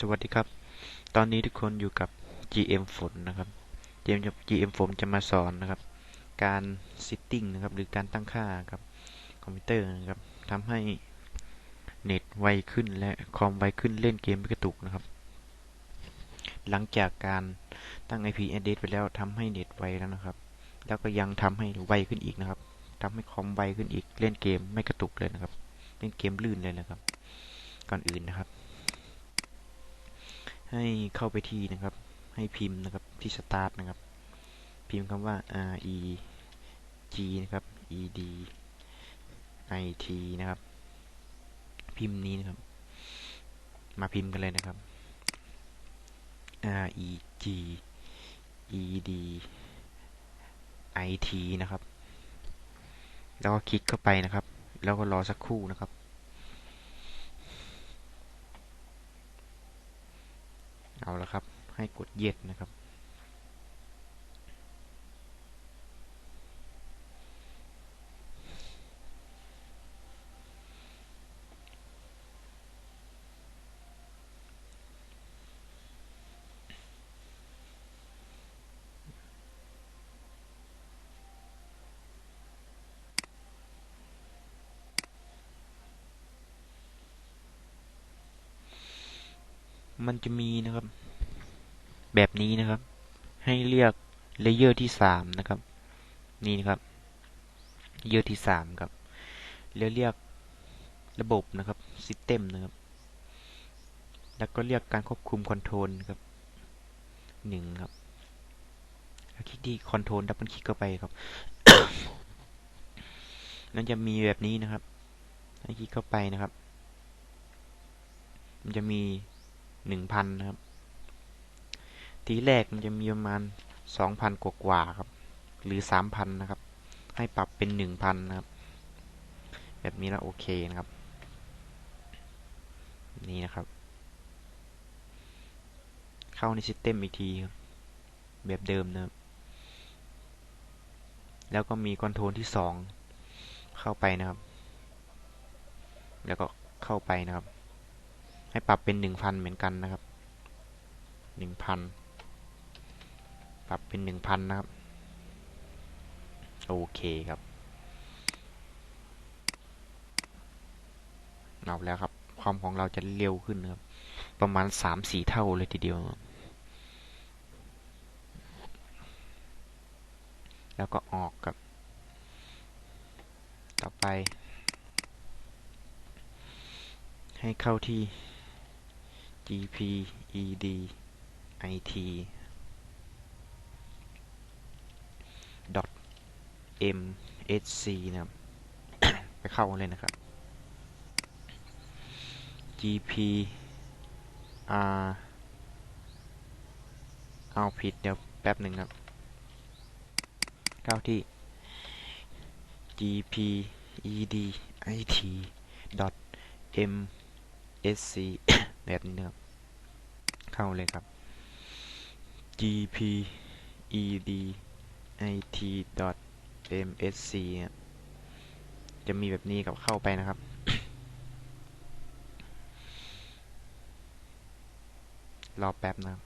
สวัสดีครับ ตอนนี้ทุกคนอยู่กับ GM ฝนนะครับ GM GM ฝนจะมาสอนนะครับ การ setting นะครับหรือการตั้งค่ากับคอมพิวเตอร์นะครับทำให้เน็ตไวขึ้นและคอมไวขึ้นเล่นเกมไม่กระตุกนะครับ หลังจากการตั้ง IP address ไปแล้วทำให้เน็ตไวแล้วนะครับ แล้วก็ยังทำให้ไวขึ้นอีกนะครับทำให้คอมไวขึ้นอีกเล่นเกมไม่กระตุกเลยนะครับ เล่นเกมลื่นเลยนะครับ ก่อนอื่นนะครับ ให้เข้าไปที่นะครับ ให้พิมพ์นะครับที่ start นะครับ พิมพ์คำว่า r e g นะครับ e d i t นะครับ พิมพ์นี้นะครับ มาพิมพ์กันเลยนะครับ r e g e d i t นะครับ แล้วก็คลิกเข้าไปนะครับ แล้วก็รอสักครู่นะครับ เอาละครับ ให้กดเย็ดนะครับ มันจะมีนะครับ แบบนี้นะครับ ให้เรียกเลเยอร์ที่สามนะครับ นี่นะครับเลเยอร์ที่สามครับแล้วเรียกระบบนะครับซิสเต็มนะครับ แล้วก็เรียกการควบคุมคอนโทรลครับหนึ่งครับคลิกที่คอนโทรลดับเบิลคลิกเข้าไปครับนั่นจะมีแบบนี้นะครับให้คลิกเข้าไปนะครับ มันจะมี หนึ่งพันนะครับ ทีแรกมันจะมีประมาณสองพันกว่าๆครับ หรือสามพันนะครับ ให้ปรับเป็นหนึ่งพันนะครับ แบบนี้แล้วโอเคนะครับ นี่นะครับ เข้าในซิสเต็มอีกทีครับแบบเดิมนะครับ แล้วก็มีคอนโทรลที่สองเข้าไปนะครับ แล้วก็เข้าไปนะครับ ให้ปรับเป็นหนึ่งพันเหมือนกันนะครับหนึ่งพันปรับเป็นหนึ่งพันนะครับ โอเคครับเอาแล้วครับ ความของเราจะเร็วขึ้นนะครับ ประมาณสามสี่เท่าเลยทีเดียว แล้วก็ออกกับ ต่อไป ให้เข้าที่ gped it dot msc นะครับ ไปเข้าเลยนะครับ gp r เอาผิดเดี๋ยวแป๊บหนึ่งครับ เข้าที่ gp ed it dot msc แบบนี้นะครับ เข้าเลยครับ gp ed it dot msc จะมีแบบนี้กับเข้าไปนะครับ รอแป๊บนะครับ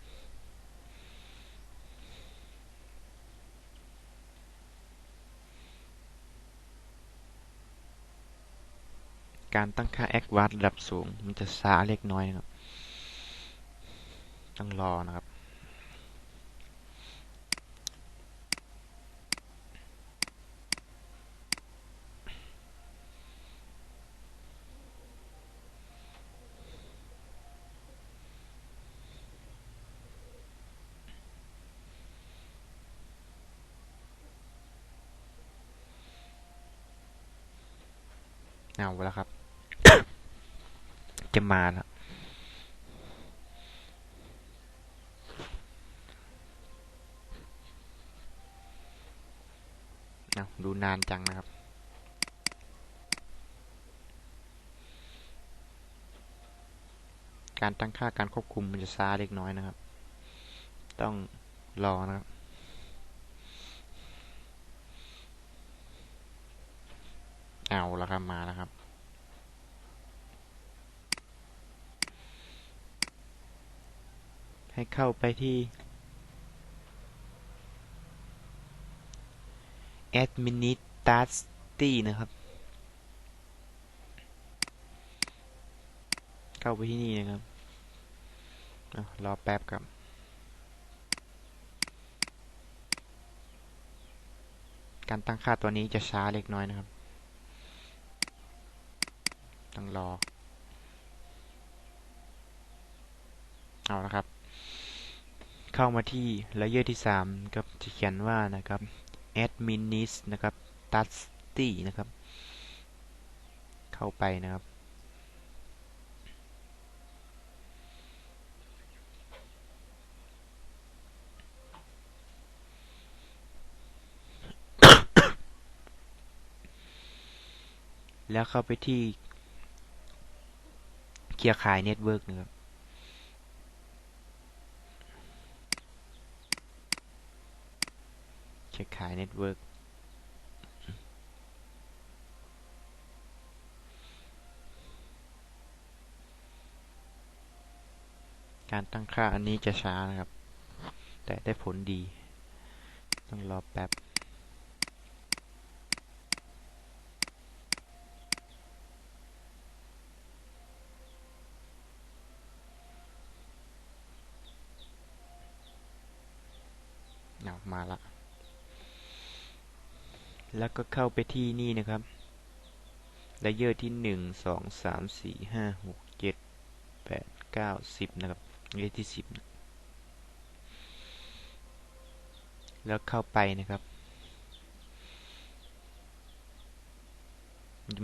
การตั้งค่า a c v a n c e ระดับสูง มันจะช้าเล็กน้อยนะครับ ต้องรอนะครับ เอาแล้วครับ จะมาแล้ว เอา ดูนานจังนะครับ การตั้งค่าการควบคุมมันจะช้าเล็กน้อยนะครับ ต้องรอนะครับเอาแล้วครับมาแล้วครับ ให้เข้าไปที่ administrati นะครับ เข้าไปที่นี่นะครับรอแป๊บครับการตั้งค่าตัวนี้จะช้าเล็กน้อยนะครับ ต้องรอ เอาละครับ เข้ามาที่เลเยอร์ที่3ก็จะเขียนว่านะครับ adminis นะครับ dusty นะครับ เข้าไปนะครับ แล้วเข้าไปที่เครือข่ายเน็ตเวิร์กนะครับ เครือข่ายเน็ตเวิร์กการตั้งค่าอันนี้จะช้านะครับ แต่ได้ผลดี ต้องรอแป๊บเอามาละ แล้วก็เข้าไปที่นี่นะครับเลเยอร์ที่หนึ่งสองสามสี่ห้าหกเจ็ดแปดเก้าสิบนะครับเลเยอร์ที่สิบแล้วเข้าไปนะครับ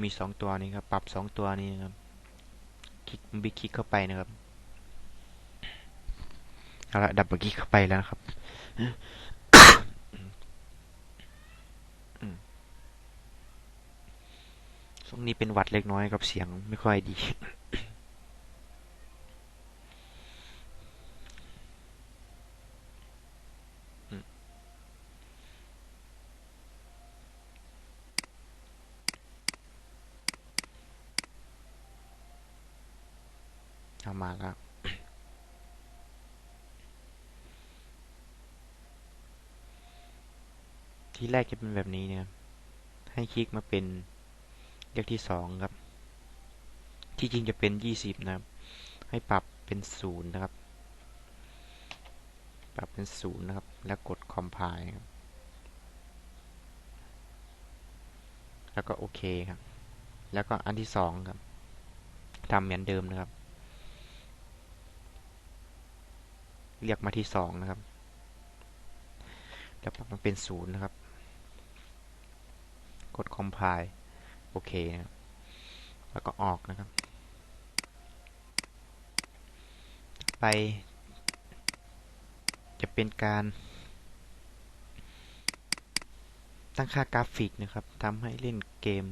มีสองตัวนี้ครับ ปรับสองตัวนี้นะครับ คลิกบิ๊กคลิกเข้าไปนะครับ เอาละดับเบิลคลิกเข้าไปแล้วนะครับ ช่วงนี้เป็นหวัดเล็กน้อยกับเสียงไม่ค่อยดี เอามาแล้วที่แรกจะเป็นแบบนี้นะครับให้คลิกมาเป็น เลขที่สองครับ ที่จริงจะเป็นยี่สิบนะครับ ให้ปรับเป็นศูนย์นะครับ ปรับเป็นศูนย์นะครับ แล้วกด compile แล้วก็โอเคครับ แล้วก็อันที่สองครับทำเหมือนเดิมนะครับ เรียกมาที่สองนะครับ แล้วปรับมันเป็นศูนย์นะครับ กด compile โอเคนะครับ แล้วก็ออกนะครับ ไป จะเป็นการตั้งค่ากราฟิกนะครับทำให้เล่นเกม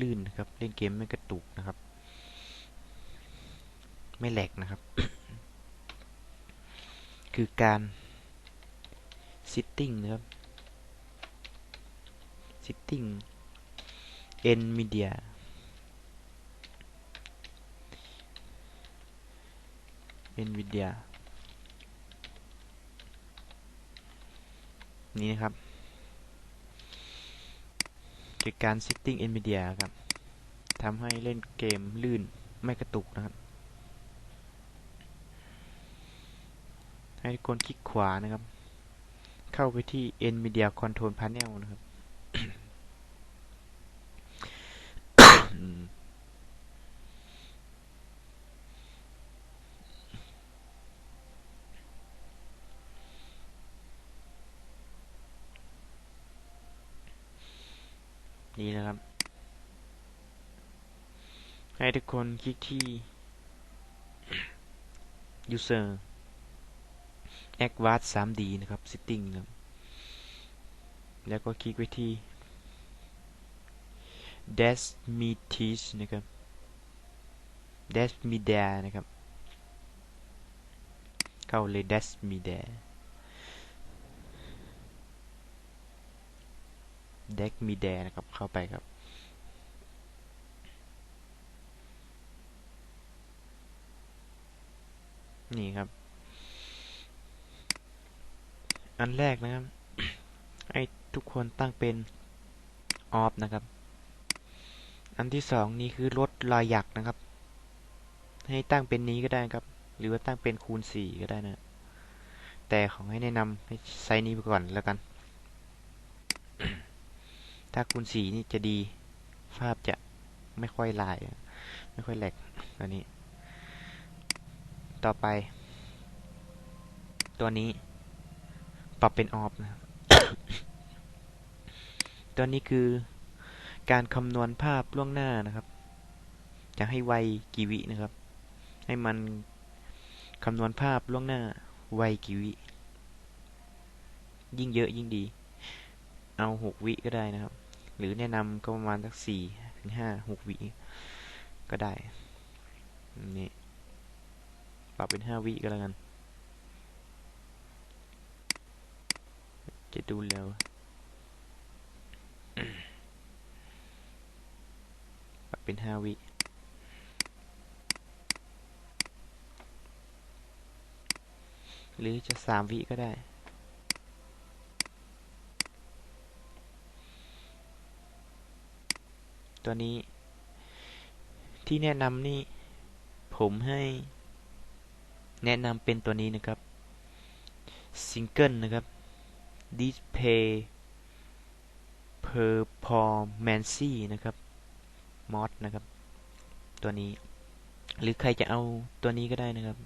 ลื่นนะครับ เล่นเกมไม่กระตุกนะครับ ไม่แหลกนะครับ คือการ sitting นะครับ sitting NVIDIA NVIDIA นี่นะครับคือการ Setting NVIDIA ครับทำให้เล่นเกมลื่นไม่กระตุกนะครับ ให้ทุกคนคลิกขวานะครับ เข้าไปที่ NVIDIA Control Panel นะครับ นี่นะครับ ให้ทุกคนคลิกที่ user a d v a n c e 3D นะครับ setting นะครับ แล้วก็คลิกไปที่ dash me teach นะครับ dash me there นะครับ เข้าเลย dash me there dash me there นะครับ เข้าไปครับ นี่ครับ อันแรกนะครับ ให้ทุกคนตั้งเป็นออฟนะครับ อันที่สองนี่คือลดรอยหยักนะครับ ให้ตั้งเป็นนี้ก็ได้ครับ หรือว่าตั้งเป็นคูณสี่ก็ได้นะ แต่ของให้แนะนำให้ไซส์นี้ไปก่อนแล้วกัน ถ้าคูณสี่นี่จะดี ภาพจะไม่ค่อยลาย ไม่ค่อยแหลกตัวนี้ ต่อไป ตัวนี้ ปรับเป็นออฟนะตัวนี้คือการคำนวณภาพล่วงหน้านะครับ จะให้ไวกี่วินะครับ ให้มันคำนวณภาพล่วงหน้าไวกี่วิยิ่งเยอะยิ่งดี เอาหกวิก็ได้นะครับ หรือแนะนำก็ประมาณสักสี่ถึงห้าหกวิก็ได้นี่ ปรับเป็นห้าวิก็แล้วกัน จะดูเร็วปรับเป็นห้าวิหรือจะสามวิก็ได้ ตัวนี้ที่แนะนำนี่ ผมให้ แนะนำเป็นตัวนี้นะครับซิงเกิลนะครับ Display Performance นะครับมอดนะครับ ตัวนี้ หรือใครจะเอาตัวนี้ก็ได้นะครับ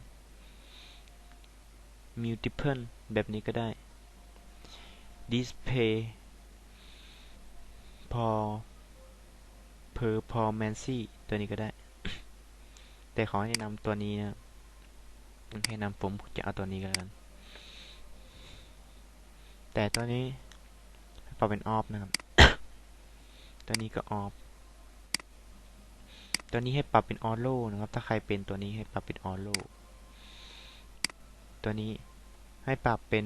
Multiple แบบนี้ก็ได้ Display Performance ตัวนี้ก็ได้ แต่ขอแนะนำตัวนี้นะครับ แนะนำผมจะเอาตัวนี้กัน แต่ตัวนี้ปรับเป็นออฟนะครับ ตัวนี้ก็ออฟ ตัวนี้ให้ปรับเป็นออโลนะครับ ถ้าใครเป็นตัวนี้ให้ปรับเป็นออโลตัวนี้ให้ปรับเป็น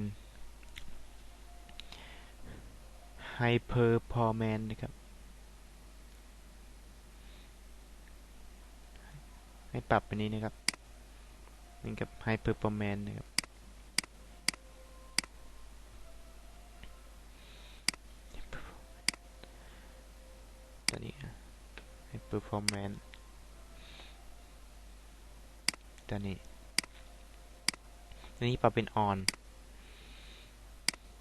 ไฮเปอร์พอร์แมนนะครับ ให้ปรับเป็นนี้นะครับ นี่กับไฮเปอร์พอร์แมนนะครับตัวนี้ให้ performance ตัวนี้ตัวนี้ปรับเป็น on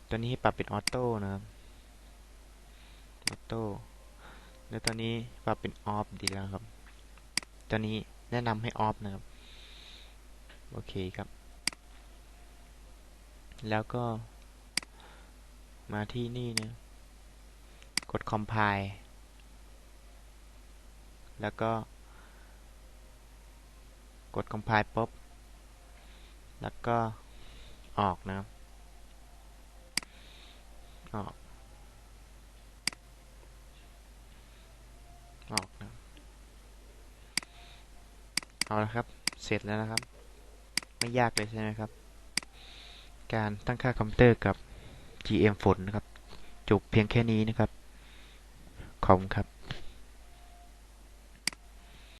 ตัวนี้ให้ปรับเป็น auto นะครับ auto แล้วตัวนี้ปรับเป็น off ดีแล้วครับตัวนี้แนะนำให้ off นะครับ โอเคครับ แล้วก็ มาที่นี่นะกด compile แล้วก็ กด compile ปุ๊บ แล้วก็ออกนะครับ ออก ออกนะเอาละครับ เสร็จแล้วนะครับ ไม่ยากเลยใช่ไหมครับ การตั้งค่าคอมพิวเตอร์กับ GM ฝนนะครับ จบเพียงแค่นี้นะครับ ขอบคุณครับ